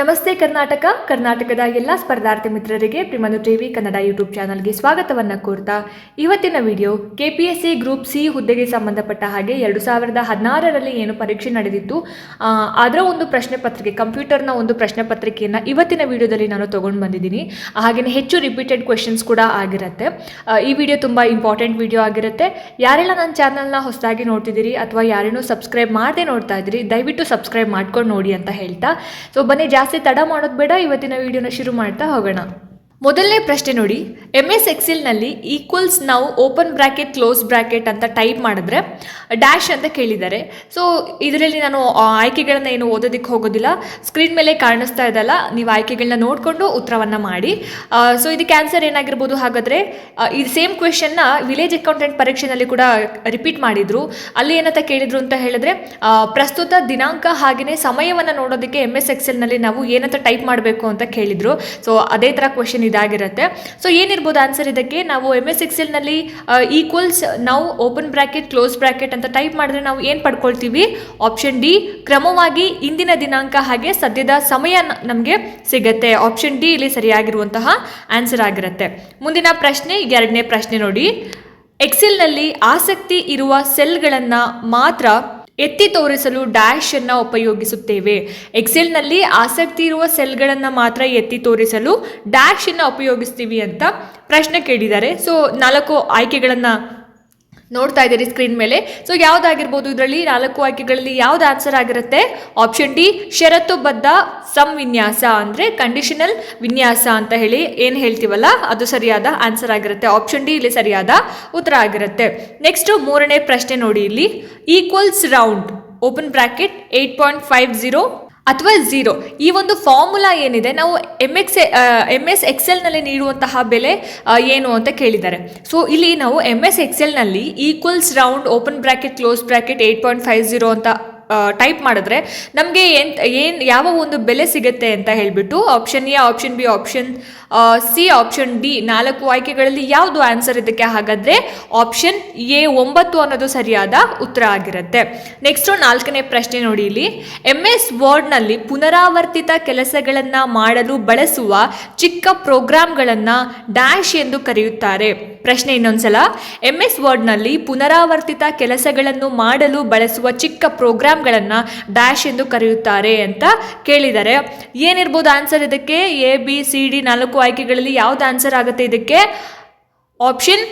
ನಮಸ್ತೆ ಕರ್ನಾಟಕ. ಕರ್ನಾಟಕದ ಎಲ್ಲ ಸ್ಪರ್ಧಾರ್ಥಿ ಮಿತ್ರರಿಗೆ ಪ್ರಿಮನು ಟಿವಿ ಕನ್ನಡ ಯೂಟ್ಯೂಬ್ ಚಾನಲ್ಗೆ ಸ್ವಾಗತವನ್ನು ಕೋರ್ತಾ ಇವತ್ತಿನ video K P S C group C ಹುದ್ದೆಗೆ ಸಂಬಂಧಪಟ್ಟ ಹಾಗೆ ಎರಡು ಸಾವಿರದ ಹದಿನಾರರಲ್ಲಿ ಏನು ಪರೀಕ್ಷೆ ನಡೆದಿತ್ತು. ಅದರ ಒಂದು ಪ್ರಶ್ನೆ ಪತ್ರಿಕೆ ಕಂಪ್ಯೂಟರ್ನ ಒಂದು ಪ್ರಶ್ನೆ ಪತ್ರಿಕೆಯನ್ನು ಇವತ್ತಿನ ವಿಡಿಯೋದಲ್ಲಿ ನಾನು ತೊಗೊಂಡು ಬಂದಿದ್ದೀನಿ. ಹಾಗೆಯೇ ಹೆಚ್ಚು ರಿಪೀಟೆಡ್ ಕ್ವೆಶನ್ಸ್ ಕೂಡ ಆಗಿರುತ್ತೆ. ಈ ವಿಡಿಯೋ ತುಂಬ ಇಂಪಾರ್ಟೆಂಟ್ ವಿಡಿಯೋ ಆಗಿರುತ್ತೆ. ಯಾರೆಲ್ಲ ನನ್ನ ಚಾನಲ್ನ ಹೊಸದಾಗಿ ನೋಡ್ತಿದ್ದೀರಿ ಅಥವಾ ಯಾರೇನೂ ಸಬ್ಸ್ಕ್ರೈಬ್ ಮಾಡದೆ ನೋಡ್ತಾ ಇದ್ದೀರಿ, ದಯವಿಟ್ಟು ಸಬ್ಸ್ಕ್ರೈಬ್ ಮಾಡ್ಕೊಂಡು ನೋಡಿ ಅಂತ ಹೇಳ್ತಾ. ಸೊ ಬನ್ನಿ ಜಾಸ್ತಿ ತಡ ಮಾಡೋದು ಬೇಡ ಇವತ್ತಿನ ವಿಡಿಯೋನ ಶುರು ಮಾಡ್ತಾ ಹೋಗೋಣ. ಮೊದಲನೇ ಪ್ರಶ್ನೆ ನೋಡಿ. ಎಂ ಎಸ್ ಎಕ್ಸೆಲ್ನಲ್ಲಿ ಈಕ್ವಲ್ಸ್ ನಾವು ಓಪನ್ ಬ್ರ್ಯಾಕೆಟ್ ಕ್ಲೋಸ್ ಬ್ರ್ಯಾಕೆಟ್ ಅಂತ ಟೈಪ್ ಮಾಡಿದ್ರೆ ಡ್ಯಾಶ್ ಅಂತ ಕೇಳಿದ್ದಾರೆ. ಸೊ ಇದರಲ್ಲಿ ನಾನು ಆಯ್ಕೆಗಳನ್ನು ಏನು ಓದೋದಕ್ಕೆ ಹೋಗೋದಿಲ್ಲ. ಸ್ಕ್ರೀನ್ ಮೇಲೆ ಕಾಣಿಸ್ತಾ ಇದಲ್ಲ ನೀವು ಆಯ್ಕೆಗಳನ್ನ ನೋಡಿಕೊಂಡು ಉತ್ತರವನ್ನು ಮಾಡಿ. ಸೊ ಇದಕ್ಕೆ ಆನ್ಸರ್ ಏನಾಗಿರ್ಬೋದು ಹಾಗಾದರೆ ಈ ಸೇಮ್ ಕ್ವೆಶನ್ನ ವಿಲೇಜ್ ಅಕೌಂಟೆಂಟ್ ಪರೀಕ್ಷೆನಲ್ಲಿ ಕೂಡ ರಿಪೀಟ್ ಮಾಡಿದರು. ಅಲ್ಲಿ ಏನಂತ ಕೇಳಿದರು ಅಂತ ಹೇಳಿದ್ರೆ ಪ್ರಸ್ತುತ ದಿನಾಂಕ ಹಾಗೆಯೇ ಸಮಯವನ್ನು ನೋಡೋದಕ್ಕೆ ಎಂ ಎಸ್ ಎಕ್ಸೆಲ್ನಲ್ಲಿ ನಾವು ಏನಂತ ಟೈಪ್ ಮಾಡಬೇಕು ಅಂತ ಕೇಳಿದರು. ಸೊ ಅದೇ ಥರ ಕ್ವೆಶನ್ ಇದಾಗಿರುತ್ತೆ. ಸೊ ಏನಿರ್ಬೋದು ಆನ್ಸರ್ ಇದಕ್ಕೆ? ನಾವು ಎಂ ಎಸ್ ಎಕ್ಸೆಲ್ನಲ್ಲಿ ಈಕ್ವಲ್ಸ್ ನಾವು ಓಪನ್ ಬ್ರ್ಯಾಕೆಟ್ ಕ್ಲೋಸ್ ಬ್ರ್ಯಾಕೆಟ್ ಅಂತ ಟೈಪ್ ಮಾಡಿದ್ರೆ ನಾವು ಏನು ಪಡ್ಕೊಳ್ತೀವಿ? ಆಪ್ಷನ್ ಡಿ ಕ್ರಮವಾಗಿ ಇಂದಿನ ದಿನಾಂಕ ಹಾಗೆ ಸದ್ಯದ ಸಮಯ ನಮಗೆ ಸಿಗತ್ತೆ. ಆಪ್ಷನ್ ಡಿ ಇಲ್ಲಿ ಸರಿಯಾಗಿರುವಂತಹ ಆನ್ಸರ್ ಆಗಿರುತ್ತೆ. ಮುಂದಿನ ಪ್ರಶ್ನೆ ಎರಡನೇ ಪ್ರಶ್ನೆ ನೋಡಿ. ಎಕ್ಸೆಲ್ನಲ್ಲಿ ಆಸಕ್ತಿ ಇರುವ ಸೆಲ್ಗಳನ್ನು ಮಾತ್ರ ಎತ್ತಿ ತೋರಿಸಲು ಡ್ಯಾಶ್ ಅನ್ನು ಉಪಯೋಗಿಸುತ್ತೇವೆ. ಎಕ್ಸೆಲ್ನಲ್ಲಿ ಆಸಕ್ತಿ ಇರುವ ಸೆಲ್ಗಳನ್ನು ಮಾತ್ರ ಎತ್ತಿ ತೋರಿಸಲು ಡ್ಯಾಶ್ ಅನ್ನು ಉಪಯೋಗಿಸ್ತೀವಿ ಅಂತ ಪ್ರಶ್ನೆ ಕೇಳಿದ್ದಾರೆ. ಸೊ ನಾಲ್ಕು ಆಯ್ಕೆಗಳನ್ನು ನೋಡ್ತಾ ಇದ್ದೀರಿ ಸ್ಕ್ರೀನ್ ಮೇಲೆ. ಸೊ ಯಾವ್ದಾಗಿರ್ಬೋದು ಇದರಲ್ಲಿ ನಾಲ್ಕು ಆಯ್ಕೆಗಳಲ್ಲಿ ಯಾವ್ದು ಆನ್ಸರ್ ಆಗಿರುತ್ತೆ? ಆಪ್ಷನ್ ಡಿ ಷರತ್ತುಬದ್ಧ ಸಂವಿನ್ಯಾಸ ಅಂದರೆ ಕಂಡೀಷನಲ್ ವಿನ್ಯಾಸ ಅಂತ ಹೇಳಿ ಏನು ಹೇಳ್ತೀವಲ್ಲ, ಅದು ಸರಿಯಾದ ಆನ್ಸರ್ ಆಗಿರುತ್ತೆ. ಆಪ್ಷನ್ ಡಿ ಇಲ್ಲಿ ಸರಿಯಾದ ಉತ್ತರ ಆಗಿರುತ್ತೆ. ನೆಕ್ಸ್ಟ್ ಮೂರನೇ ಪ್ರಶ್ನೆ ನೋಡಿ ಇಲ್ಲಿ. Equals round open bracket eight point five zero ಅಥವಾ ಝೀರೋ ಈ ಒಂದು ಫಾರ್ಮುಲಾ ಏನಿದೆ, ನಾವು ಎಂ ಎಕ್ಸ್ ಎಂ ಎಸ್ ಎಕ್ಸೆಲ್ನಲ್ಲಿ ನೀಡುವಂತಹ ಬೆಲೆ ಏನು ಅಂತ ಕೇಳಿದ್ದಾರೆ. ಸೊ ಇಲ್ಲಿ ನಾವು M S ಎಕ್ಸೆಲ್ನಲ್ಲಿ equals round open bracket close bracket eight point five zero ಅಂತ ಟೈಪ್ ಮಾಡಿದ್ರೆ ನಮಗೆ ಎಂತ, ಏನು, ಯಾವ ಒಂದು ಬೆಲೆ ಸಿಗುತ್ತೆ ಅಂತ ಹೇಳಿಬಿಟ್ಟು option A option B option C option D ನಾಲ್ಕು ಆಯ್ಕೆಗಳಲ್ಲಿ ಯಾವುದು ಆನ್ಸರ್ ಇದಕ್ಕೆ ಹಾಗಾದರೆ ಆಪ್ಷನ್ ಎ ಒಂಬತ್ತು ಅನ್ನೋದು ಸರಿಯಾದ ಉತ್ತರ ಆಗಿರುತ್ತೆ. ನೆಕ್ಸ್ಟು ನಾಲ್ಕನೇ ಪ್ರಶ್ನೆ ನೋಡಿ ಇಲ್ಲಿ. ಎಂ ಎಸ್ ವರ್ಡ್ನಲ್ಲಿ ಪುನರಾವರ್ತಿತ ಕೆಲಸಗಳನ್ನು ಮಾಡಲು ಬಳಸುವ ಚಿಕ್ಕ ಪ್ರೋಗ್ರಾಮ್ಗಳನ್ನು ಡ್ಯಾಶ್ ಎಂದು ಕರೆಯುತ್ತಾರೆ. ಪ್ರಶ್ನೆ ಇನ್ನೊಂದ್ಸಲ. ಎಂ ಎಸ್ ವರ್ಡ್ನಲ್ಲಿ ಪುನರಾವರ್ತಿತ ಕೆಲಸಗಳನ್ನು ಮಾಡಲು ಬಳಸುವ ಚಿಕ್ಕ ಪ್ರೋಗ್ರಾಮ್ಗಳನ್ನು ಡ್ಯಾಶ್ ಎಂದು ಕರೆಯುತ್ತಾರೆ ಅಂತ ಕೇಳಿದ್ದಾರೆ ಏನಿರ್ಬೋದು ಆನ್ಸರ್ ಇದಕ್ಕೆ? ಎ ಬಿ ಸಿ ಡಿ ನಾಲ್ಕು ಆಯ್ಕೆಗಳಲ್ಲಿ ಯಾವ್ದು ಆನ್ಸರ್ ಆಗುತ್ತೆ ಇದಕ್ಕೆ? ಆಪ್ಷನ್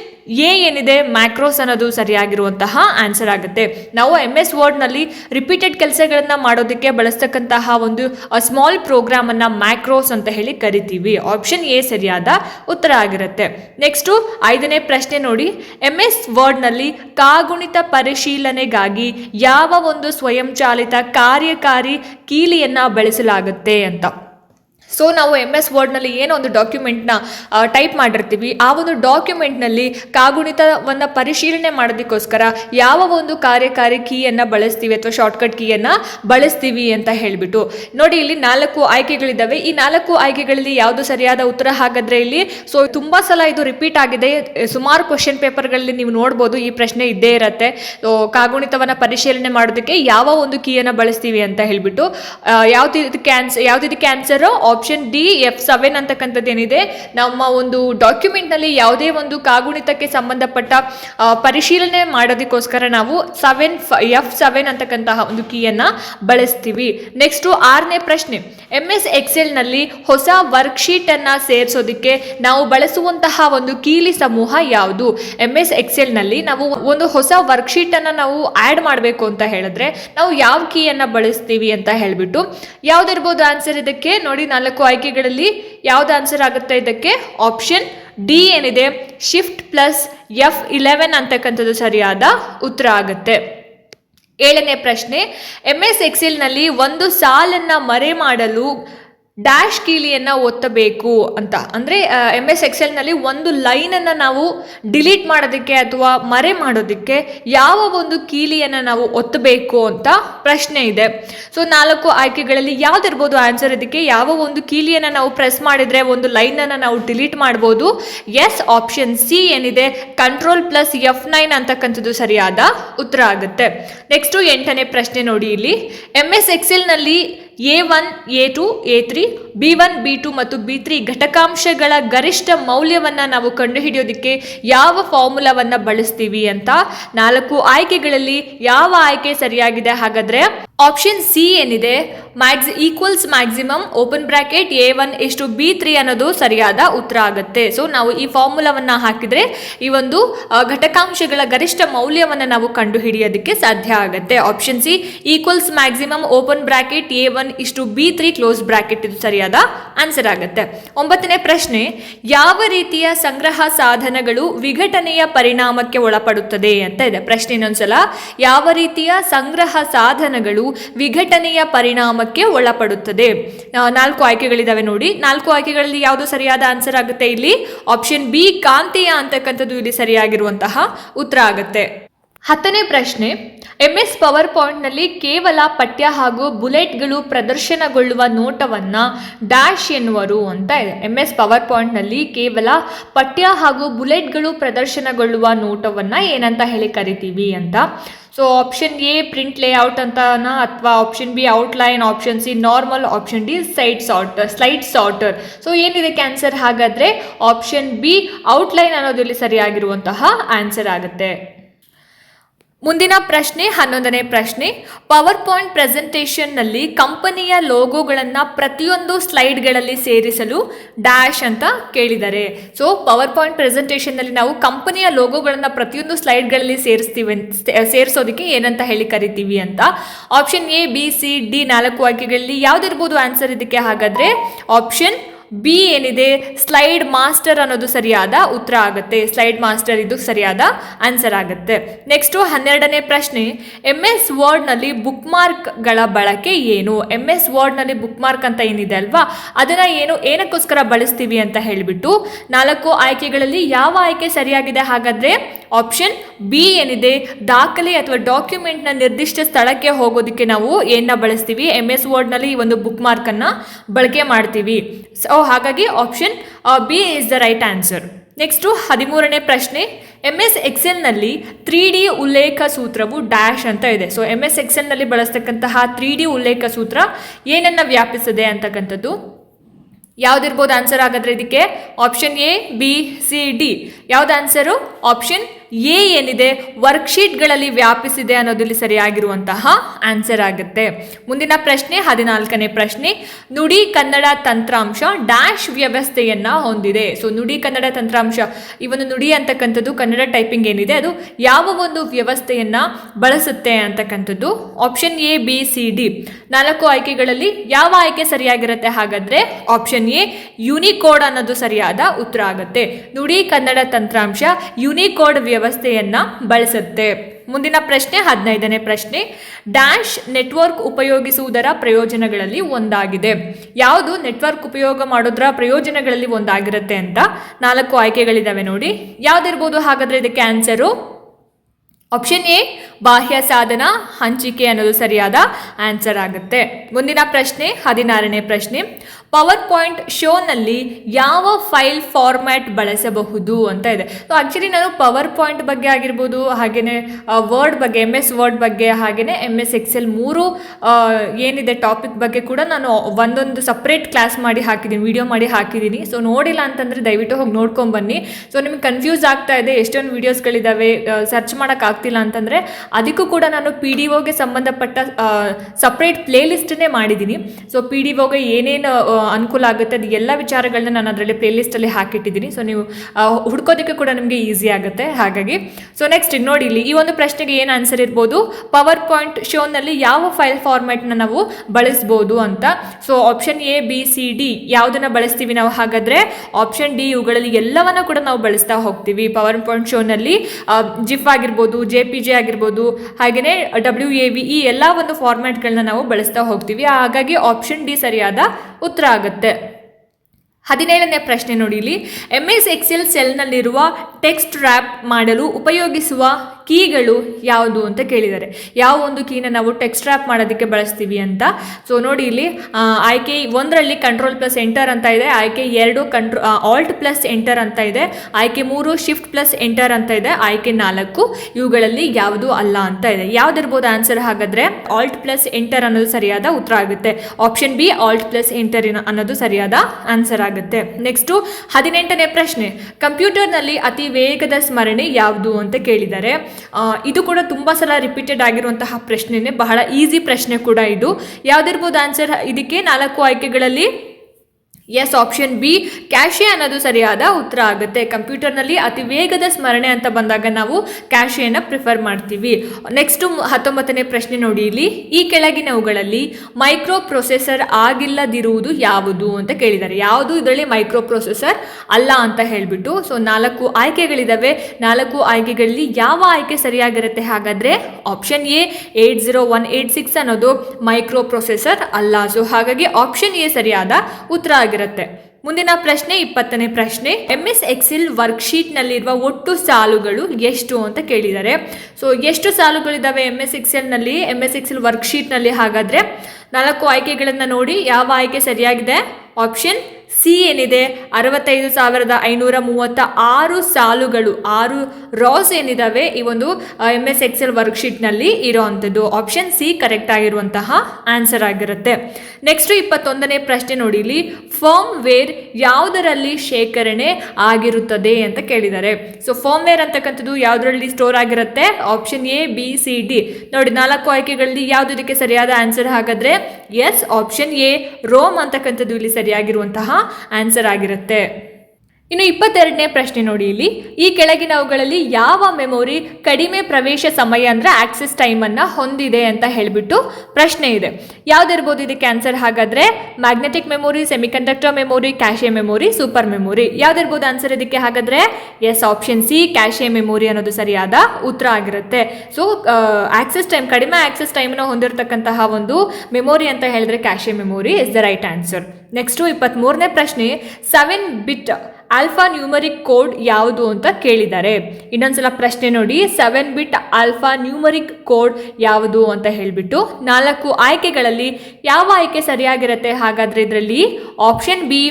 ಎ ಏನಿದೆ ಮ್ಯಾಕ್ರೋಸ್ ಅನ್ನೋದು ಸರಿಯಾಗಿರುವಂತಹ ಆನ್ಸರ್ ಆಗುತ್ತೆ. ನಾವು ಎಂ ಎಸ್ ವರ್ಡ್ನಲ್ಲಿ ರಿಪೀಟೆಡ್ ಕೆಲಸಗಳನ್ನು ಮಾಡೋದಕ್ಕೆ ಬಳಸ್ತಕ್ಕಂತಹ ಒಂದು ಸ್ಮಾಲ್ ಪ್ರೋಗ್ರಾಮನ್ನು ಮ್ಯಾಕ್ರೋಸ್ ಅಂತ ಹೇಳಿ ಕರಿತೀವಿ. ಆಪ್ಷನ್ ಎ ಸರಿಯಾದ ಉತ್ತರ ಆಗಿರುತ್ತೆ. ನೆಕ್ಸ್ಟು ಐದನೇ ಪ್ರಶ್ನೆ ನೋಡಿ. ಎಂ ಎಸ್ ವರ್ಡ್ನಲ್ಲಿ ಕಾಗುಣಿತ ಪರಿಶೀಲನೆಗಾಗಿ ಯಾವ ಒಂದು ಸ್ವಯಂಚಾಲಿತ ಕಾರ್ಯಕಾರಿ ಕೀಲಿಯನ್ನು ಬಳಸಲಾಗುತ್ತೆ ಅಂತ. ಸೊ ನಾವು ಎಂ ಎಸ್ ವರ್ಡ್ನಲ್ಲಿ ಏನೋ ಒಂದು ಡಾಕ್ಯುಮೆಂಟ್ನ ಟೈಪ್ ಮಾಡಿರ್ತೀವಿ. ಆ ಒಂದು ಡಾಕ್ಯುಮೆಂಟ್ನಲ್ಲಿ ಕಾಗುಣಿತವನ್ನು ಪರಿಶೀಲನೆ ಮಾಡೋದಕ್ಕೋಸ್ಕರ ಯಾವ ಒಂದು ಕಾರ್ಯಕಾರಿ ಕೀಯನ್ನು ಬಳಸ್ತೀವಿ ಅಥವಾ ಶಾರ್ಟ್ಕಟ್ ಕೀಯನ್ನು ಬಳಸ್ತೀವಿ ಅಂತ ಹೇಳಿಬಿಟ್ಟು. ನೋಡಿ, ಇಲ್ಲಿ ನಾಲ್ಕು ಆಯ್ಕೆಗಳಿದ್ದಾವೆ. ಈ ನಾಲ್ಕು ಆಯ್ಕೆಗಳಲ್ಲಿ ಯಾವುದು ಸರಿಯಾದ ಉತ್ತರ ಹಾಗಾದರೆ ಇಲ್ಲಿ? ಸೊ ತುಂಬ ಸಲ ಇದು ರಿಪೀಟ್ ಆಗಿದೆ. ಸುಮಾರು ಕ್ವಶನ್ ಪೇಪರ್ಗಳಲ್ಲಿ ನೀವು ನೋಡ್ಬೋದು ಈ ಪ್ರಶ್ನೆ ಇದ್ದೇ ಇರುತ್ತೆ. ಸೊ ಕಾಗುಣಿತವನ್ನು ಪರಿಶೀಲನೆ ಮಾಡೋದಕ್ಕೆ ಯಾವ ಒಂದು ಕೀಯನ್ನು ಬಳಸ್ತೀವಿ ಅಂತ ಹೇಳಿಬಿಟ್ಟು ಯಾವ್ದು ಇದಕ್ಕೆ ಆನ್ಸರ್ ಯಾವ್ದು ಇದಕ್ಕೆ answer option D F seven ಅಂತಕ್ಕಂಥದ್ದು ಏನಿದೆ, ನಮ್ಮ ಒಂದು ಡಾಕ್ಯುಮೆಂಟ್ನಲ್ಲಿ ಯಾವುದೇ ಒಂದು ಕಾಗುಣಿತಕ್ಕೆ ಸಂಬಂಧಪಟ್ಟ ಪರಿಶೀಲನೆ ಮಾಡೋದಕ್ಕೋಸ್ಕರ ನಾವು ಸೆವೆನ್ ಎಫ್ ಸೆವೆನ್ ಅಂತಕ್ಕಂತಹ ಒಂದು ಕೀಯನ್ನು ಬಳಸ್ತೀವಿ. ನೆಕ್ಸ್ಟು ಆರನೇ ಪ್ರಶ್ನೆ ಎಂ ಎಸ್ ಎಕ್ಸೆಲ್ನಲ್ಲಿ ಹೊಸ ವರ್ಕ್ಶೀಟನ್ನು ಸೇರಿಸೋದಕ್ಕೆ ನಾವು ಬಳಸುವಂತಹ ಒಂದು ಕೀಲಿ ಸಮೂಹ ಯಾವುದು? ಎಂ ಎಸ್ ಎಕ್ಸೆಲ್ನಲ್ಲಿ ನಾವು ಒಂದು ಹೊಸ ವರ್ಕ್ಶೀಟನ್ನು ನಾವು ಆ್ಯಡ್ ಮಾಡಬೇಕು ಅಂತ ಹೇಳಿದ್ರೆ ನಾವು ಯಾವ ಕೀಯನ್ನು ಬಳಸ್ತೀವಿ ಅಂತ ಹೇಳಿಬಿಟ್ಟು, ಯಾವುದಿರ್ಬೋದು ಆನ್ಸರ್ ಇದಕ್ಕೆ? ನೋಡಿ, ನಾಲ್ಕು ಆಯ್ಕೆಗಳಲ್ಲಿ ಯಾವ್ದು ಆನ್ಸರ್ ಆಗುತ್ತೆ ಇದಕ್ಕೆ? ಆಪ್ಷನ್ ಡಿ ಏನಿದೆ? ಶಿಫ್ಟ್ ಪ್ಲಸ್ ಎಫ್ ಇಲೆವೆನ್ ಅಂತಕ್ಕಂಥದ್ದು ಸರಿಯಾದ ಉತ್ತರ ಆಗುತ್ತೆ. ಏಳನೇ ಪ್ರಶ್ನೆ ಎಂ ಎಸ್ ಎಕ್ಸೆಲ್ನಲ್ಲಿ ಒಂದು ಸಾಲನ್ನು ಮರೆ ಮಾಡಲು ಡ್ಯಾಶ್ ಕೀಲಿಯನ್ನು ಒತ್ತಬೇಕು ಅಂತ. ಅಂದರೆ ಎಂ ಎಸ್ ಎಕ್ಸೆಲ್ನಲ್ಲಿ ಒಂದು ಲೈನನ್ನು ನಾವು ಡಿಲೀಟ್ ಮಾಡೋದಕ್ಕೆ ಅಥವಾ ಮರೆ ಮಾಡೋದಕ್ಕೆ ಯಾವ ಒಂದು ಕೀಲಿಯನ್ನು ನಾವು ಒತ್ತಬೇಕು ಅಂತ ಪ್ರಶ್ನೆ ಇದೆ. ಸೊ, ನಾಲ್ಕು ಆಯ್ಕೆಗಳಲ್ಲಿ ಯಾವ್ದಿರ್ಬೋದು ಆನ್ಸರ್ ಇದಕ್ಕೆ? ಯಾವ ಒಂದು ಕೀಲಿಯನ್ನು ನಾವು ಪ್ರೆಸ್ ಮಾಡಿದರೆ ಒಂದು ಲೈನನ್ನು ನಾವು ಡಿಲೀಟ್ ಮಾಡ್ಬೋದು? ಎಸ್ ಆಪ್ಷನ್ ಸಿ ಏನಿದೆ? ಕಂಟ್ರೋಲ್ ಪ್ಲಸ್ ಎಫ್ ನೈನ್ ಅಂತಕ್ಕಂಥದ್ದು ಸರಿಯಾದ ಉತ್ತರ ಆಗುತ್ತೆ. ನೆಕ್ಸ್ಟು ಎಂಟನೇ ಪ್ರಶ್ನೆ ನೋಡಿ ಇಲ್ಲಿ. M S ಎಕ್ಸೆಲ್ನಲ್ಲಿ A one, A two, A three, B one, B two ಮತ್ತು ಬಿ ತ್ರೀ ಘಟಕಾಂಶಗಳ ಗರಿಷ್ಠ ಮೌಲ್ಯವನ್ನು ನಾವು ಕಂಡುಹಿಡಿಯೋದಕ್ಕೆ ಯಾವ ಫಾರ್ಮುಲಾವನ್ನು ಬಳಸ್ತೀವಿ ಅಂತ ನಾಲ್ಕು ಆಯ್ಕೆಗಳಲ್ಲಿ ಯಾವ ಆಯ್ಕೆ ಸರಿಯಾಗಿದೆ ಹಾಗಾದ್ರೆ ಆಪ್ಷನ್ ಸಿ ಏನಿದೆ? Max equals maximum open bracket A one ಎಷ್ಟು ಬಿ ತ್ರೀ ಅನ್ನೋದು ಸರಿಯಾದ ಉತ್ತರ ಆಗುತ್ತೆ. ಸೊ ನಾವು ಈ ಫಾರ್ಮುಲಾವನ್ನು ಹಾಕಿದರೆ ಈ ಒಂದು ಘಟಕಾಂಶಗಳ ಗರಿಷ್ಠ ಮೌಲ್ಯವನ್ನು ನಾವು ಕಂಡುಹಿಡಿಯೋದಕ್ಕೆ ಸಾಧ್ಯ ಆಗುತ್ತೆ. Option C equals maximum open bracket A one ಇಷ್ಟು ಬಿ ತ್ರೀ ಕ್ಲೋಸ್ ಬ್ರಾಕೆಟ್ ಇದು ಸರಿಯಾದ ಆನ್ಸರ್ ಆಗುತ್ತೆ. ಒಂಬತ್ತನೇ ಪ್ರಶ್ನೆ, ಯಾವ ರೀತಿಯ ಸಂಗ್ರಹ ಸಾಧನಗಳು ವಿಘಟನೆಯ ಪರಿಣಾಮಕ್ಕೆ ಒಳಪಡುತ್ತದೆ ಅಂತ ಇದೆ. ಪ್ರಶ್ನೆ ಇನ್ನೊಂದ್ಸಲ, ಯಾವ ರೀತಿಯ ಸಂಗ್ರಹ ಸಾಧನಗಳು ವಿಘಟನೆಯ ಪರಿಣಾಮಕ್ಕೆ ಒಳಪಡುತ್ತದೆ. ನಾಲ್ಕು ಆಯ್ಕೆಗಳಿದಾವೆ ನೋಡಿ. ನಾಲ್ಕು ಆಯ್ಕೆಗಳಲ್ಲಿ ಯಾವುದು ಸರಿಯಾದ ಆನ್ಸರ್ ಆಗುತ್ತೆ ಇಲ್ಲಿ? ಆಪ್ಷನ್ ಬಿ ಕಾಂತೀಯ ಅಂತಕ್ಕಂಥದ್ದು ಇಲ್ಲಿ ಸರಿಯಾಗಿರುವಂತಹ ಉತ್ತರ ಆಗುತ್ತೆ. ಹತ್ತನೇ ಪ್ರಶ್ನೆ. ಎಂ ಎಸ್ ಪವರ್ ಪಾಯಿಂಟ್ನಲ್ಲಿ ಕೇವಲ ಪಠ್ಯ ಹಾಗೂ ಬುಲೆಟ್ಗಳು ಪ್ರದರ್ಶನಗೊಳ್ಳುವ ನೋಟವನ್ನು ಡ್ಯಾಶ್ ಎನ್ನುವರು ಅಂತ ಇದೆ. ಎಂ ಎಸ್ ಪವರ್ ಪಾಯಿಂಟ್ನಲ್ಲಿ ಕೇವಲ ಪಠ್ಯ ಹಾಗೂ ಬುಲೆಟ್ಗಳು ಪ್ರದರ್ಶನಗೊಳ್ಳುವ ನೋಟವನ್ನು ಏನಂತ ಹೇಳಿ ಕರಿತೀವಿ ಅಂತ. So option A print layout ಅಂತಾನ ಅಥವಾ option B outline option C normal option D side sorter slide sorter so ಏನಿದೆ ಕ್ಯಾನ್ಸರ್ ಹಾಗಾದರೆ ಆಪ್ಷನ್ ಬಿ ಔಟ್ಲೈನ್ ಅನ್ನೋದು ಇಲ್ಲಿ ಸರಿಯಾಗಿರುವಂತಹ ಆನ್ಸರ್ ಆಗುತ್ತೆ. ಮುಂದಿನ ಪ್ರಶ್ನೆ, ಹನ್ನೊಂದನೇ ಪ್ರಶ್ನೆ. ಪವರ್ ಪಾಯಿಂಟ್ ಪ್ರೆಸೆಂಟೇಷನ್ನಲ್ಲಿ ಕಂಪನಿಯ ಲೋಗೋಗಳನ್ನು ಪ್ರತಿಯೊಂದು ಸ್ಲೈಡ್ಗಳಲ್ಲಿ ಸೇರಿಸಲು ಡ್ಯಾಶ್ ಅಂತ ಕೇಳಿದ್ದಾರೆ ಸೊ ಪವರ್ ಪಾಯಿಂಟ್ ಪ್ರೆಸೆಂಟೇಷನ್ನಲ್ಲಿ ನಾವು ಕಂಪನಿಯ ಲೋಗೋಗಳನ್ನು ಪ್ರತಿಯೊಂದು ಸ್ಲೈಡ್ಗಳಲ್ಲಿ ಸೇರಿಸ್ತೀವಿ ಸೇರಿಸೋದಕ್ಕೆ ಏನಂತ ಹೇಳಿ ಕರಿತೀವಿ ಅಂತ. Option A B C D ನಾಲ್ಕು ಆಯ್ಕೆಗಳಲ್ಲಿ ಯಾವುದಿರ್ಬೋದು ಆನ್ಸರ್ ಇದಕ್ಕೆ ಹಾಗಾದರೆ ಆಪ್ಷನ್ ಬಿ ಏನಿದೆ? ಸ್ಲೈಡ್ ಮಾಸ್ಟರ್ ಅನ್ನೋದು ಸರಿಯಾದ ಉತ್ತರ ಆಗುತ್ತೆ. ಸ್ಲೈಡ್ ಮಾಸ್ಟರ್ ಇದು ಸರಿಯಾದ ಆನ್ಸರ್ ಆಗುತ್ತೆ. ನೆಕ್ಸ್ಟು ಹನ್ನೆರಡನೇ ಪ್ರಶ್ನೆ ಎಂ ಎಸ್ ವರ್ಡ್ನಲ್ಲಿ ಬುಕ್ ಮಾರ್ಕ್ಗಳ ಬಳಕೆ ಏನು? ಎಂ ಎಸ್ ವರ್ಡ್ನಲ್ಲಿ ಬುಕ್ ಮಾರ್ಕ್ ಅಂತ ಏನಿದೆ ಅಲ್ವಾ? ಅದನ್ನು ಏನು, ಏನಕ್ಕೋಸ್ಕರ ಬಳಸ್ತೀವಿ ಅಂತ ಹೇಳಿಬಿಟ್ಟು, ನಾಲ್ಕು ಆಯ್ಕೆಗಳಲ್ಲಿ ಯಾವ ಆಯ್ಕೆ ಸರಿಯಾಗಿದೆ? ಹಾಗಾದ್ರೆ ಆಪ್ಷನ್ ಬಿ ಏನಿದೆ? ದಾಖಲೆ ಅಥವಾ ಡಾಕ್ಯುಮೆಂಟ್ನ ನಿರ್ದಿಷ್ಟ ಸ್ಥಳಕ್ಕೆ ಹೋಗೋದಕ್ಕೆ ನಾವು ಏನನ್ನ ಬಳಸ್ತೀವಿ? ಎಂ ಎಸ್ ವರ್ಡ್ನಲ್ಲಿ ಈ ಒಂದು ಬುಕ್ ಮಾರ್ಕನ್ನು ಬಳಕೆ ಮಾಡ್ತೀವಿ. ಸೊ ಹಾಗಾಗಿ option B is the right answer next ಹದಿಮೂರನೇ ಪ್ರಶ್ನೆ. ಎಂ ಎಸ್ ಎಕ್ಸೆಲ್ನಲ್ಲಿ ತ್ರೀ ಡಿ ಉಲ್ಲೇಖ ಸೂತ್ರವು ಡ್ಯಾಶ್ ಅಂತ ಇದೆ. ಸೊ ಎಂ ಎಸ್ ಎಕ್ಸೆಲ್ನಲ್ಲಿ ಬಳಸ್ತಕ್ಕಂತಹ ತ್ರೀ ಡಿ ಉಲ್ಲೇಖ ಸೂತ್ರ ಏನನ್ನು ವ್ಯಾಪಿಸಿದೆ ಅಂತಕ್ಕಂಥದ್ದು? ಯಾವುದಿರ್ಬೋದು ಆನ್ಸರ್ ಆಗದ್ರೆ ಇದಕ್ಕೆ? Option A B C D ಯಾವ್ದು ಆನ್ಸರು ಆಪ್ಷನ್ ಎ ಏನಿದೆ? ವರ್ಕ್ಶೀಟ್ಗಳಲ್ಲಿ ವ್ಯಾಪಿಸಿದೆ ಅನ್ನೋದಲ್ಲಿ ಸರಿಯಾಗಿರುವಂತಹ ಆನ್ಸರ್ ಆಗುತ್ತೆ. ಮುಂದಿನ ಪ್ರಶ್ನೆ, ಹದಿನಾಲ್ಕನೇ ಪ್ರಶ್ನೆ. ನುಡಿ ಕನ್ನಡ ತಂತ್ರಾಂಶ ಡ್ಯಾಶ್ ವ್ಯವಸ್ಥೆಯನ್ನ ಹೊಂದಿದೆ. ಸೊ ನುಡಿ ಕನ್ನಡ ತಂತ್ರಾಂಶ ಈ ಒಂದು ನುಡಿ ಅಂತಕ್ಕಂಥದ್ದು, ಕನ್ನಡ ಟೈಪಿಂಗ್ ಏನಿದೆ, ಅದು ಯಾವ ಒಂದು ವ್ಯವಸ್ಥೆಯನ್ನ ಬಳಸುತ್ತೆ ಅಂತಕ್ಕಂಥದ್ದು. Option A, B, C, D. ನಾಲ್ಕು ಆಯ್ಕೆಗಳಲ್ಲಿ ಯಾವ ಆಯ್ಕೆ ಸರಿಯಾಗಿರುತ್ತೆ? ಹಾಗಾದ್ರೆ ಆಪ್ಷನ್ ಎ, ಯುನಿಕೋಡ್ ಅನ್ನೋದು ಸರಿಯಾದ ಉತ್ತರ ಆಗುತ್ತೆ. ನುಡಿ ಕನ್ನಡ ತಂತ್ರಾಂಶ ಯುನಿಕೋಡ್ ವ್ಯವಸ್ಥೆಯನ್ನ ಬಳಸುತ್ತೆ. ಮುಂದಿನ ಪ್ರಶ್ನೆ, ಹದಿನೈದನೇ ಪ್ರಶ್ನೆ. ಡ್ಯಾಶ್ ನೆಟ್ವರ್ಕ್ ಉಪಯೋಗಿಸುವುದರ ಪ್ರಯೋಜನಗಳಲ್ಲಿ ಒಂದಾಗಿದೆ. ಯಾವುದು ನೆಟ್ವರ್ಕ್ ಉಪಯೋಗ ಮಾಡೋದ್ರ ಪ್ರಯೋಜನಗಳಲ್ಲಿ ಒಂದಾಗಿರುತ್ತೆ ಅಂತ ನಾಲ್ಕು ಆಯ್ಕೆಗಳಿದಾವೆ ನೋಡಿ. ಯಾವ್ದಿರ್ಬೋದು ಹಾಗಾದ್ರೆ ಇದಕ್ಕೆ ಆನ್ಸರು ಆಪ್ಷನ್ ಎ ಬಾಹ್ಯ ಸಾಧನ, ಹಂಚಿಕೆ ಅನ್ನೋದು ಸರಿಯಾದ ಆನ್ಸರ್ ಆಗುತ್ತೆ. ಮುಂದಿನ ಪ್ರಶ್ನೆ, ಹದಿನಾರನೇ ಪ್ರಶ್ನೆ. ಪವರ್ ಪಾಯಿಂಟ್ ಶೋನಲ್ಲಿ ಯಾವ ಫೈಲ್ ಫಾರ್ಮ್ಯಾಟ್ ಬಳಸಬಹುದು ಅಂತ ಇದೆ. ಸೊ ಆ್ಯಕ್ಚುಲಿ ನಾನು ಪವರ್ ಪಾಯಿಂಟ್ ಬಗ್ಗೆ ಆಗಿರ್ಬೋದು ಹಾಗೆಯೇ ವರ್ಡ್ ಬಗ್ಗೆ ಎಂ ಎಸ್ ವರ್ಡ್ ಬಗ್ಗೆ ಹಾಗೆಯೇ ಎಂ ಎಸ್ ಎಕ್ಸೆಲ್ ಮೂರು ಏನಿದೆ ಟಾಪಿಕ್ ಬಗ್ಗೆ ಕೂಡ ನಾನು ಒಂದೊಂದು ಸಪ್ರೇಟ್ ಕ್ಲಾಸ್ ಮಾಡಿ ಹಾಕಿದ್ದೀನಿ ವಿಡಿಯೋ ಮಾಡಿ ಹಾಕಿದ್ದೀನಿ ಸೊ ನೋಡಿಲ್ಲ ಅಂತಂದರೆ ದಯವಿಟ್ಟು ಹೋಗಿ ನೋಡ್ಕೊಂಬನ್ನಿ ಸೊ ನಿಮ್ಗೆ ಕನ್ಫ್ಯೂಸ್ ಆಗ್ತಾ ಇದೆ, ಎಷ್ಟೊಂದು ವೀಡಿಯೋಸ್ಗಳಿದ್ದಾವೆ ಸರ್ಚ್ ಮಾಡೋಕ್ಕಾಗ್ತಿಲ್ಲ ಅಂತಂದರೆ ಅದಕ್ಕೂ ಕೂಡ ನಾನು ಪಿ ಡಿ ಒಗೆ ಸಂಬಂಧಪಟ್ಟ ಸಪ್ರೇಟ್ ಪ್ಲೇ ಲಿಸ್ಟನ್ನೇ ಮಾಡಿದ್ದೀನಿ. ಸೊ ಪಿ ಡಿ ಒಗೆ ಏನೇನು ಅನುಕೂಲ ಆಗುತ್ತೆ ಅದು ಎಲ್ಲ ವಿಚಾರಗಳನ್ನ ನಾನು ಅದರಲ್ಲಿ ಪ್ಲೇ ಲಿಸ್ಟಲ್ಲಿ ಹಾಕಿಟ್ಟಿದ್ದೀನಿ. ಸೊ ನೀವು ಹುಡ್ಕೋದಕ್ಕೆ ಕೂಡ ನಿಮಗೆ ಈಸಿ ಆಗುತ್ತೆ. ಹಾಗಾಗಿ ಸೊ ನೆಕ್ಸ್ಟ್ ನೋಡಿ ಇಲ್ಲಿ, ಈ ಒಂದು ಪ್ರಶ್ನೆಗೆ ಏನು ಆನ್ಸರ್ ಇರ್ಬೋದು? ಪವರ್ ಪಾಯಿಂಟ್ ಶೋನಲ್ಲಿ ಯಾವ ಫೈಲ್ ಫಾರ್ಮ್ಯಾಟ್ನ ನಾವು ಬಳಸ್ಬೋದು ಅಂತ. So option A B C D ಯಾವುದನ್ನು ಬಳಸ್ತೀವಿ ನಾವು? ಹಾಗಾದರೆ ಆಪ್ಷನ್ ಡಿ ಇವುಗಳಲ್ಲಿ ಎಲ್ಲವನ್ನ ಕೂಡ ನಾವು ಬಳಸ್ತಾ ಹೋಗ್ತೀವಿ. ಪವರ್ ಪಾಯಿಂಟ್ ಶೋನಲ್ಲಿ ಜಿಫ್ ಆಗಿರ್ಬೋದು ಜೆ ಪಿ ಜೆ ಆಗಿರ್ಬೋದು ಹಾಗೆಯೇ ಡಬ್ಲ್ಯೂ ಎ ವಿ ಈ ಎಲ್ಲ ಒಂದು ಫಾರ್ಮ್ಯಾಟ್ಗಳನ್ನ ನಾವು ಬಳಸ್ತಾ ಹೋಗ್ತೀವಿ. ಹಾಗಾಗಿ ಆಪ್ಷನ್ ಡಿ ಸರಿಯಾದ ಉತ್ತರ ಆಗುತ್ತೆ. ಹದಿನೇಳನೇ ಪ್ರಶ್ನೆ ನೋಡಿ ಇಲ್ಲಿ. ಎಂ ಎಸ್ ಎಕ್ಸೆಲ್ ಸೆಲ್ನಲ್ಲಿರುವ ಟೆಕ್ಸ್ಟ್ ರ್ಯಾಪ್ ಮಾಡಲು ಉಪಯೋಗಿಸುವ ಕೀಗಳು ಯಾವುದು ಅಂತ ಕೇಳಿದ್ದಾರೆ. ಯಾವ ಒಂದು ಕೀನ ನಾವು ಟೆಕ್ಸ್ಟ್ ಮಾಡೋದಕ್ಕೆ ಬಳಸ್ತೀವಿ ಅಂತ. ಸೊ ನೋಡಿ ಇಲ್ಲಿ ಆಯ್ಕೆ ಒಂದರಲ್ಲಿ ಕಂಟ್ರೋಲ್ ಪ್ಲಸ್ ಎಂಟರ್ ಅಂತ ಇದೆ. ಆಯ್ಕೆ ಎರಡು ಕಂಟ್ರೋ ಆಲ್ಟ್ ಪ್ಲಸ್ ಎಂಟರ್ ಅಂತ ಇದೆ. ಆಯ್ಕೆ ಮೂರು ಶಿಫ್ಟ್ ಪ್ಲಸ್ ಎಂಟರ್ ಅಂತ ಇದೆ. ಆಯ್ಕೆ ನಾಲ್ಕು ಇವುಗಳಲ್ಲಿ ಯಾವುದು ಅಲ್ಲ ಅಂತ ಇದೆ. ಯಾವ್ದಿರ್ಬೋದು ಆನ್ಸರ್ ಹಾಗಾದ್ರೆ ಆಲ್ಟ್ ಪ್ಲಸ್ ಎಂಟರ್ ಅನ್ನೋದು ಸರಿಯಾದ ಉತ್ತರ ಆಗುತ್ತೆ. Option B alt plus enter ಅನ್ನೋದು ಸರಿಯಾದ ಆನ್ಸರ್ ಆಗುತ್ತೆ. ನೆಕ್ಸ್ಟು ಹದಿನೆಂಟನೇ ಪ್ರಶ್ನೆ. ಕಂಪ್ಯೂಟರ್ನಲ್ಲಿ ಅತಿ ವೇಗದ ಸ್ಮರಣೆ ಯಾವುದು ಅಂತ ಕೇಳಿದ್ದಾರೆ. ಇದು ಕೂಡ ತುಂಬ ಸಲ ರಿಪೀಟೆಡ್ ಆಗಿರುವಂತಹ ಪ್ರಶ್ನೆನೇ, ಬಹಳ ಈಸಿ ಪ್ರಶ್ನೆ ಕೂಡ ಇದು. ಯಾವ್ದಿರ್ಬೋದು ಆನ್ಸರ್ ಇದಕ್ಕೆ ನಾಲ್ಕು ಆಯ್ಕೆಗಳಲ್ಲಿ ಎಸ್, ಆಪ್ಷನ್ ಬಿ, ಕ್ಯಾಶೆ ಅನ್ನೋದು ಸರಿಯಾದ ಉತ್ತರ ಆಗುತ್ತೆ. ಕಂಪ್ಯೂಟರ್ನಲ್ಲಿ ಅತಿ ವೇಗದ ಸ್ಮರಣೆ ಅಂತ ಬಂದಾಗ ನಾವು ಕ್ಯಾಶೆಯನ್ನು ಪ್ರಿಫರ್ ಮಾಡ್ತೀವಿ. ನೆಕ್ಸ್ಟು ಹತ್ತೊಂಬತ್ತನೇ ಪ್ರಶ್ನೆ ನೋಡಿ ಇಲ್ಲಿ. ಈ ಕೆಳಗಿನವುಗಳಲ್ಲಿ ಮೈಕ್ರೋ ಪ್ರೊಸೆಸರ್ ಆಗಿಲ್ಲದಿರುವುದು ಯಾವುದು ಅಂತ ಕೇಳಿದ್ದಾರೆ. ಯಾವುದು? ಇದರಲ್ಲಿ ಮೈಕ್ರೋ ಪ್ರೊಸೆಸರ್ ಅಲ್ಲ ಅಂತ ಹೇಳಿಬಿಟ್ಟು. ಸೊ, ನಾಲ್ಕು ಆಯ್ಕೆಗಳಿದ್ದಾವೆ ನಾಲ್ಕು ಆಯ್ಕೆಗಳಲ್ಲಿ ಯಾವ ಆಯ್ಕೆ ಸರಿಯಾಗಿರುತ್ತೆ? ಹಾಗಾದರೆ option A eight zero one eight six ಅನ್ನೋದು ಮೈಕ್ರೋ ಪ್ರೊಸೆಸರ್ ಅಲ್ಲ. ಸೊ, ಹಾಗಾಗಿ ಆಪ್ಷನ್ ಎ ಸರಿಯಾದ ಉತ್ತರ ಆಗಿರುತ್ತೆ. ಮುಂದಿನ ಪ್ರಶ್ನೆ, ಇಪ್ಪತ್ತನೇ ಪ್ರಶ್ನೆ. ಎಂ ಎಸ್ ಎಕ್ಸಿಲ್ ವರ್ಕ್ಶೀಟ್ನಲ್ಲಿರುವ ಒಟ್ಟು ಸಾಲುಗಳು ಎಷ್ಟು ಅಂತ ಕೇಳಿದ್ದಾರೆ ಸೊ ಎಷ್ಟು ಸಾಲುಗಳಿದ್ದಾವೆ ಎಂ ಎಸ್ ಎಕ್ಸೆಲ್ನಲ್ಲಿ ಎಂ ಎಸ್ ಎಕ್ಸೆಲ್ ವರ್ಕ್ಶೀಟ್ನಲ್ಲಿ ಹಾಗಾದರೆ? ನಾಲ್ಕು ಆಯ್ಕೆಗಳನ್ನು ನೋಡಿ, ಯಾವ ಆಯ್ಕೆ ಸರಿಯಾಗಿದೆ? ಆಪ್ಷನ್ ಸಿ ಏನಿದೆ? ಅರವತ್ತೈದು ಸಾವಿರದ ಐನೂರ ಮೂವತ್ತ ಆರು ಸಾಲುಗಳು, ಆರು ರಾಸ್ ಏನಿದಾವೆ ಈ ಒಂದು ಎಂ ಎಸ್ ಎಕ್ಸೆಲ್ ವರ್ಕ್ಶೀಟ್ನಲ್ಲಿ ಇರೋವಂಥದ್ದು. ಆಪ್ಷನ್ ಸಿ ಕರೆಕ್ಟ್ ಆಗಿರುವಂತಹ ಆನ್ಸರ್ ಆಗಿರುತ್ತೆ. ನೆಕ್ಸ್ಟ್ ಇಪ್ಪತ್ತೊಂದನೇ ಪ್ರಶ್ನೆ ನೋಡಿ ಇಲ್ಲಿ ಫರ್ಮ್ ವೇರ್ ಯಾವುದರಲ್ಲಿ ಶೇಖರಣೆ ಆಗಿರುತ್ತದೆ ಅಂತ ಕೇಳಿದ್ದಾರೆ. ಸೊ ಫರ್ಮ್ ವೇರ್ ಅಂತಕ್ಕಂಥದ್ದು ಯಾವುದರಲ್ಲಿ ಸ್ಟೋರ್ ಆಗಿರುತ್ತೆ? Option A B C D ನೋಡಿ, ನಾಲ್ಕು ಆಯ್ಕೆಗಳಲ್ಲಿ ಯಾವುದು ಇದಕ್ಕೆ ಸರಿಯಾದ ಆನ್ಸರ್ ಹಾಗಾದ್ರೆ ಎಸ್ ಆಪ್ಷನ್ ಎ ರೋಮ್ ಅಂತಕ್ಕಂಥದ್ದು ಇಲ್ಲಿ ಸರಿಯಾಗಿರುವಂತಹ ಆನ್ಸರ್ ಆಗಿರುತ್ತೆ. ಇನ್ನು ಇಪ್ಪತ್ತೆರಡನೇ ಪ್ರಶ್ನೆ ನೋಡಿ ಇಲ್ಲಿ. ಈ ಕೆಳಗಿನವುಗಳಲ್ಲಿ ಯಾವ ಮೆಮೊರಿ ಕಡಿಮೆ ಪ್ರವೇಶ ಸಮಯ ಅಂದರೆ ಆಕ್ಸೆಸ್ ಟೈಮನ್ನು ಹೊಂದಿದೆ ಅಂತ ಹೇಳಿಬಿಟ್ಟು ಪ್ರಶ್ನೆ ಇದೆ. ಯಾವ್ದಿರ್ಬೋದು ಇದಕ್ಕೆ ಆನ್ಸರ್? ಹಾಗಾದರೆ magnetic memory, semiconductor memory cache memory, super memory. ಯಾವ್ದಿರ್ಬೋದು answer ಇದಕ್ಕೆ ಹಾಗಾದರೆ? Yes, option C cache memory ಅನ್ನೋದು ಸರಿಯಾದ ಉತ್ತರ ಆಗಿರುತ್ತೆ. ಸೊ ಆಕ್ಸೆಸ್ ಟೈಮ್, ಕಡಿಮೆ ಆಕ್ಸೆಸ್ ಟೈಮನ್ನು ಹೊಂದಿರತಕ್ಕಂತಹ ಒಂದು ಮೆಮೊರಿ ಅಂತ ಹೇಳಿದ್ರೆ cache memory is the right answer next ಇಪ್ಪತ್ತ್ಮೂರನೇ ಪ್ರಶ್ನೆ seven bit alphanumeric code ಯಾವುದು ಅಂತ ಕೇಳಿದ್ದಾರೆ. ಇನ್ನೊಂದ್ಸಲ ಪ್ರಶ್ನೆ ನೋಡಿ seven bit alphanumeric code ಯಾವುದು ಅಂತ ಹೇಳಿಬಿಟ್ಟು, ನಾಲ್ಕು ಆಯ್ಕೆಗಳಲ್ಲಿ ಯಾವ ಆಯ್ಕೆ ಸರಿಯಾಗಿರುತ್ತೆ? ಹಾಗಾದ್ರೆ ಇದರಲ್ಲಿ option B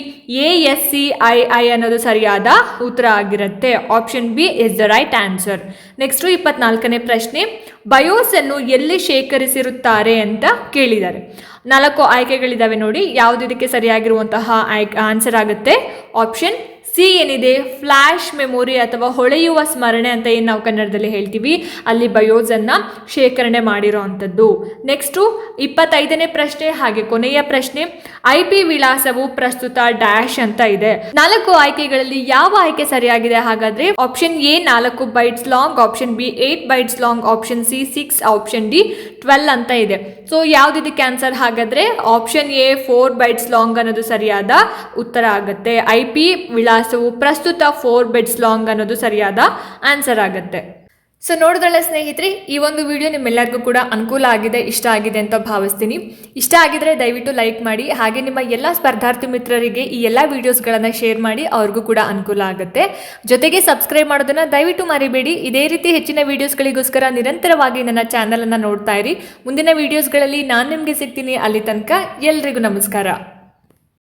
A S C I I ಅನ್ನೋದು ಸರಿಯಾದ ಉತ್ತರ ಆಗಿರುತ್ತೆ. Option B is the right answer next ಇಪ್ಪತ್ನಾಲ್ಕನೇ ಪ್ರಶ್ನೆ ಬಯೋಸ್ ಅನ್ನು ಎಲ್ಲಿ ಶೇಖರಿಸಿರುತ್ತಾರೆ ಅಂತ ಕೇಳಿದ್ದಾರೆ. ನಾಲ್ಕು ಆಯ್ಕೆಗಳಿದ್ದಾವೆ ನೋಡಿ. ಯಾವುದು ಇದಕ್ಕೆ ಸರಿಯಾಗಿರುವಂತಹ ಆನ್ಸರ್ ಆಗುತ್ತೆ. ಆಪ್ಷನ್ ಸಿ ಏನಿದೆ? ಫ್ಲ್ಯಾಶ್ ಮೆಮೊರಿ ಅಥವಾ ಹೊಳೆಯುವ ಸ್ಮರಣೆ ಅಂತ ಏನು ನಾವು ಕನ್ನಡದಲ್ಲಿ ಹೇಳ್ತೀವಿ. ಅಲ್ಲಿ ಬಯೋಸನ್ನು ಶೇಖರಣೆ ಮಾಡಿರೋ ಅಂಥದ್ದು ನೆಕ್ಸ್ಟು ಇಪ್ಪತ್ತೈದನೇ ಪ್ರಶ್ನೆ ಹಾಗೆ ಕೊನೆಯ ಪ್ರಶ್ನೆ. ಐ ಪಿ ವಿಳಾಸವು ಪ್ರಸ್ತುತ ಡ್ಯಾಶ್ ಅಂತ ಇದೆ. ನಾಲ್ಕು ಆಯ್ಕೆಗಳಲ್ಲಿ ಯಾವ ಆಯ್ಕೆ ಸರಿಯಾಗಿದೆ ಹಾಗಾದ್ರೆ? ಆಪ್ಷನ್ ಎ ನಾಲ್ಕು bytes long, option B eight bytes long, option C six option D twelve ಅಂತ ಇದೆ. ಸೊ ಯಾವ್ದಿದಕ್ಕೆ ಆನ್ಸರ್ ಹಾಗಾದ್ರೆ option A four bytes long ಅನ್ನೋದು ಸರಿಯಾದ ಉತ್ತರ ಆಗುತ್ತೆ. ಐ ಪಿ ವಿಳಾಸವು ಪ್ರಸ್ತುತ ಫೋರ್ ಬೈಟ್ಸ್ ಲಾಂಗ್ ಅನ್ನೋದು ಸರಿಯಾದ ಆನ್ಸರ್ ಆಗುತ್ತೆ. ಸೊ ನೋಡಿದ್ರಲ್ಲ ಸ್ನೇಹಿತರೆ, ಈ ಒಂದು ವಿಡಿಯೋ ನಿಮ್ಮೆಲ್ಲರಿಗೂ ಕೂಡ ಅನುಕೂಲ ಆಗಿದೆ, ಇಷ್ಟ ಆಗಿದೆ ಅಂತ ಭಾವಿಸ್ತೀನಿ. ಇಷ್ಟ ಆಗಿದ್ರೆ ದಯವಿಟ್ಟು ಲೈಕ್ ಮಾಡಿ, ಹಾಗೆ ನಿಮ್ಮ ಎಲ್ಲ ಸ್ಪರ್ಧಾರ್ಥಿ ಮಿತ್ರರಿಗೆ ಈ ಎಲ್ಲ ವಿಡಿಯೋಸ್ಗಳನ್ನು ಶೇರ್ ಮಾಡಿ, ಅವ್ರಿಗೂ ಕೂಡ ಅನುಕೂಲ ಆಗುತ್ತೆ. ಜೊತೆಗೆ ಸಬ್ಸ್ಕ್ರೈಬ್ ಮಾಡೋದನ್ನ ದಯವಿಟ್ಟು ಮರಿಬೇಡಿ. ಇದೇ ರೀತಿ ಹೆಚ್ಚಿನ ವಿಡಿಯೋಸ್ಗಳಿಗೋಸ್ಕರ ನಿರಂತರವಾಗಿ ನನ್ನ ಚಾನಲನ್ನು ನೋಡ್ತಾ ಇರಿ. ಮುಂದಿನ ವಿಡಿಯೋಸ್ಗಳಲ್ಲಿ ನಾನು ನಿಮಗೆ ಸಿಗ್ತೀನಿ ಅಲ್ಲಿ ತನಕ ಎಲ್ರಿಗೂ ನಮಸ್ಕಾರ.